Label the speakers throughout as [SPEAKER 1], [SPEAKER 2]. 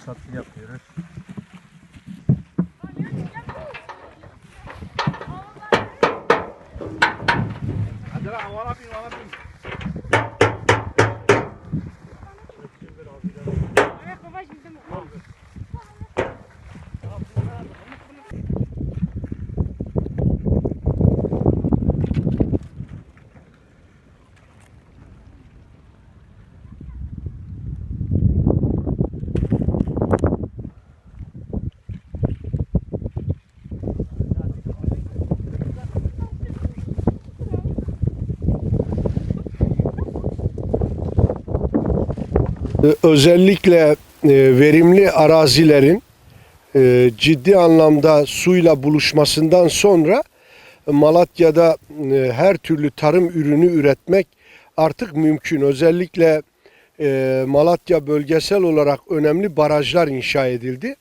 [SPEAKER 1] hasatı yapıyoruz.
[SPEAKER 2] Hadi lan havana bin havana bin.
[SPEAKER 3] Özellikle e, verimli arazilerin e, ciddi anlamda suyla buluşmasından sonra Malatya'da e, her türlü tarım ürünü üretmek artık mümkün. Özellikle Malatya bölgesel olarak önemli barajlar inşa edildi.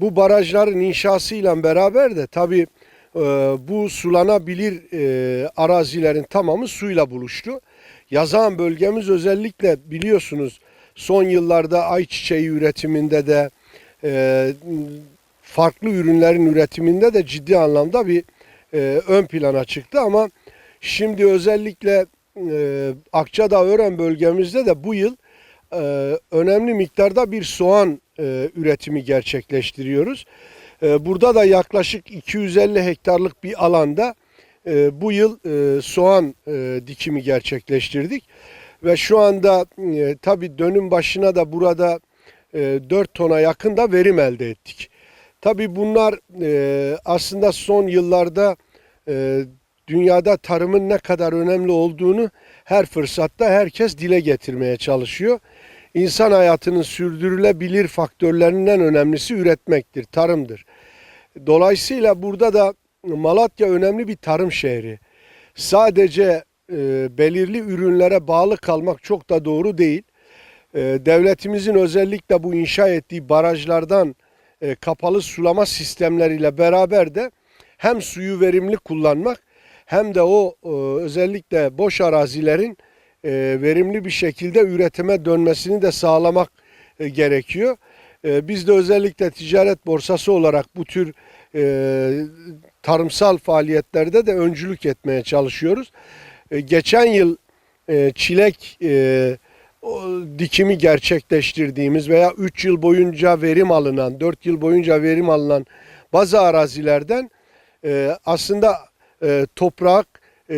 [SPEAKER 3] Bu barajların inşasıyla beraber de tabii e, bu sulanabilir arazilerin tamamı suyla buluştu. Yazağan bölgemiz özellikle biliyorsunuz son yıllarda ayçiçeği üretiminde de e, farklı ürünlerin üretiminde de ciddi anlamda bir e, ön plana çıktı ama şimdi özellikle e, Akçadağ Ören bölgemizde de bu yıl e, önemli miktarda bir soğan e, üretimi gerçekleştiriyoruz. E, burada da yaklaşık 250 hektarlık bir alanda e, bu yıl e, soğan e, dikimi gerçekleştirdik. Ve şu anda e, tabii dönüm başına da burada e, 4 tona yakın da verim elde ettik. Tabii bunlar e, aslında son yıllarda e, dünyada tarımın ne kadar önemli olduğunu her fırsatta herkes dile getirmeye çalışıyor. İnsan hayatının sürdürülebilir faktörlerinden önemlisi üretmektir, tarımdır. Dolayısıyla burada da Malatya önemli bir tarım şehri. Sadece e, belirli ürünlere bağlı kalmak çok da doğru değil. E, devletimizin özellikle bu inşa ettiği barajlardan e, kapalı sulama sistemleriyle beraber de hem suyu verimli kullanmak hem de o e, özellikle boş arazilerin e, verimli bir şekilde üretime dönmesini de sağlamak e, gerekiyor. E, biz de özellikle ticaret borsası olarak bu tür e, tarımsal faaliyetlerde de öncülük etmeye çalışıyoruz. E, geçen yıl e, çilek e, dikimi gerçekleştirdiğimiz veya 3 yıl boyunca verim alınan, 4 yıl boyunca verim alınan bazı arazilerden aslında toprak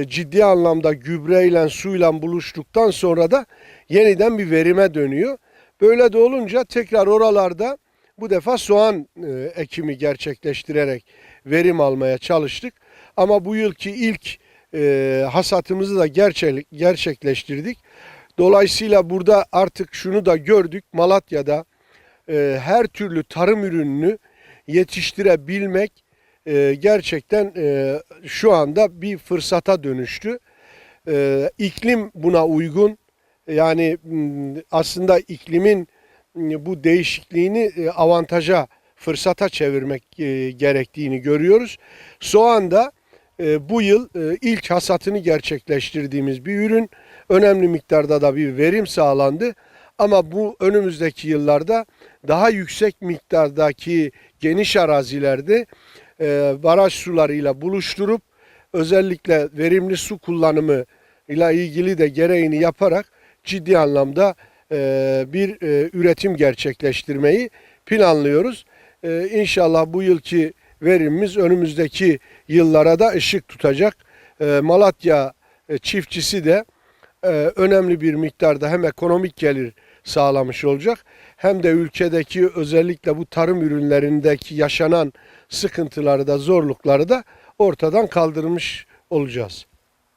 [SPEAKER 3] ciddi anlamda gübreyle, suyla buluştuktan sonra da yeniden bir verime dönüyor. Böyle de olunca tekrar oralarda bu defa soğan ekimi gerçekleştirerek verim almaya çalıştık. Ama bu yılki ilk e, hasatımızı da gerçek, gerçekleştirdik. Dolayısıyla burada artık şunu da gördük. Malatya'da e, her türlü tarım ürününü yetiştirebilmek e, gerçekten şu anda bir fırsata dönüştü. E, iklim buna uygun. Yani aslında iklimin bu değişikliğini avantaja, fırsata çevirmek gerektiğini görüyoruz. Soğan da e, bu yıl e, ilk hasatını gerçekleştirdiğimiz bir ürün. Önemli miktarda da bir verim sağlandı. Ama bu önümüzdeki yıllarda daha yüksek miktardaki geniş arazilerde e, baraj sularıyla buluşturup özellikle verimli su kullanımı ile ilgili de gereğini yaparak ciddi anlamda e, bir e, üretim gerçekleştirmeyi planlıyoruz. E, İnşallah bu yılki verimimiz önümüzdeki yıllara da ışık tutacak. E, Malatya e, çiftçisi de e, önemli bir miktarda hem ekonomik gelir sağlamış olacak hem de ülkedeki özellikle bu tarım ürünlerindeki yaşanan sıkıntıları da zorlukları da ortadan kaldırmış olacağız.